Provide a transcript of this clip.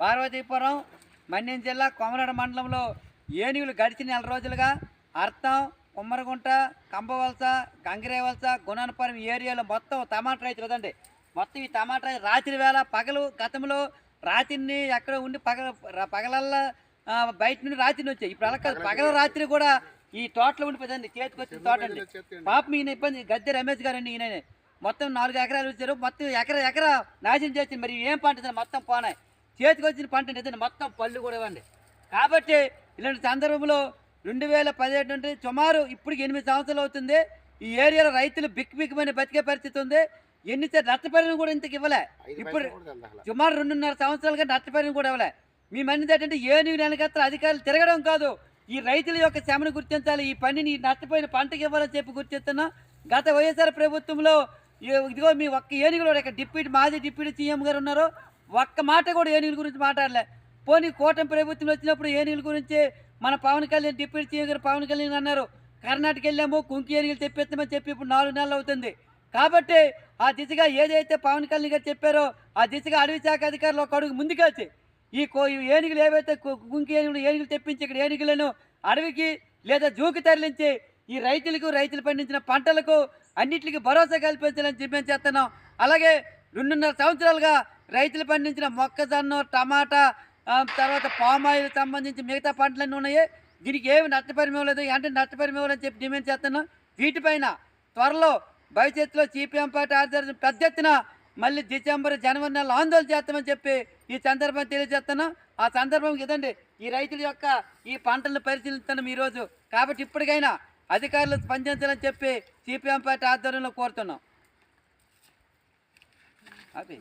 పార్వతీపురం మన్యం జిల్లా కొమరడ మండలంలో ఏనుగులు గడిచిన నెల రోజులుగా అర్థం కుమ్మరగుంట కంబవలస గంగిరేవలస గుణనపురం ఏరియాలో మొత్తం టమాటా రైతులు కదండి. మొత్తం ఈ టమాటా రాత్రి వేళ పగలు గతంలో రాత్రిని ఎక్కడ ఉండి పగల పగలల్లా బయట నుండి రాత్రి వచ్చాయి. ఇప్పుడు అలా కాదు పగల రాత్రి కూడా ఈ తోటలో ఉండిపోయిందండి చేతికి వచ్చిన తోట అండి. పాపం ఈయన ఇబ్బంది గద్దె రమేష్ గారు అండి ఈయన మొత్తం నాలుగు ఎకరాలు వచ్చారు మొత్తం ఎకరా ఎకరా నాశనం చేసింది. మరి ఏం పంట? మొత్తం పోనాయి? చేతికి వచ్చిన పంట ఇదండి మొత్తం పళ్ళు కూడా ఇవ్వండి. కాబట్టి ఇలాంటి సందర్భంలో రెండు వేల పదిహేడు నుండి సుమారు ఇప్పటికి ఎనిమిది సంవత్సరాలు అవుతుంది. ఈ ఏరియాలో రైతులు బిక్ బిక్కుమని బతికే పరిస్థితి ఉంది. ఎన్ని నష్టపరిణం కూడా ఇంతకు ఇవ్వలే. ఇప్పుడు సుమారు రెండున్నర సంవత్సరాలుగా నష్టపరిణం కూడా ఇవ్వలే. మీ మంది ఏంటంటే ఏనుగు వెనకత్ర అధికారులు తిరగడం కాదు. ఈ రైతుల యొక్క శ్రమను గుర్తించాలి. ఈ పనిని నష్టపోయిన పంటకి ఇవ్వాలని చెప్పి గుర్తిస్తున్నా. గత వైఎస్ఆర్ ప్రభుత్వంలో ఇదిగో మీ ఒక్క ఏనుగులు డిప్యూటీ మాజీ డిప్యూటీ సీఎం గారు ఉన్నారు. ఒక్క మాట కూడా ఏనుగుల గురించి మాట్లాడలే. పోనీ కూటమి ప్రభుత్వం వచ్చినప్పుడు ఏనుగుల గురించి మన పవన్ కళ్యాణ్ డిప్యూటీ సీఎం గారు పవన్ కళ్యాణ్ అన్నారు కర్ణాటక వెళ్ళాము కుంకి ఏనుగులు తెప్పిస్తామని చెప్పి ఇప్పుడు నాలుగు నెలలు అవుతుంది. కాబట్టి ఆ దిశగా ఏదైతే పవన్ కళ్యాణ్ గారు చెప్పారో ఆ దిశగా అడవి శాఖ అధికారులు ఒక అడుగు ముందుకొచ్చి ఈ ఏనుగులు ఏవైతే కుంకి ఏనుగులు ఏనుగులు తెప్పించి ఇక్కడ ఏనుగులను అడవికి లేదా జూకి తరలించి ఈ రైతులకు రైతులు పండించిన పంటలకు అన్నిటికీ భరోసా కల్పించాలని డిమాండ్ చేస్తున్నాం. అలాగే రెండున్నర సంవత్సరాలుగా రైతులు పండించిన మొక్కజొన్న టమాటా తర్వాత పామాయిల్ సంబంధించి మిగతా పంటలన్నీ ఉన్నాయి. దీనికి ఏమి నష్టపరిమేయం లేదు. అంటే నష్టపరిమేయం అని చెప్పి డిమాండ్ చేస్తున్నాం. వీటిపైన త్వరలో భవిష్యత్తులో సిపిఎం పార్టీ ఆధ్వర్యం పెద్ద ఎత్తున మళ్ళీ డిసెంబర్ జనవరి నెలలో ఆందోళన చేస్తామని చెప్పి ఈ సందర్భం తెలియజేస్తున్నాం. ఆ సందర్భం ఇదండి ఈ రైతుల యొక్క ఈ పంటలను పరిశీలిస్తున్నాం ఈరోజు కాబట్టి ఇప్పటికైనా అధికారులు స్పందించాలని చెప్పి సిపిఎం పార్టీ ఆధ్వర్యంలో కోరుతున్నాం. అది.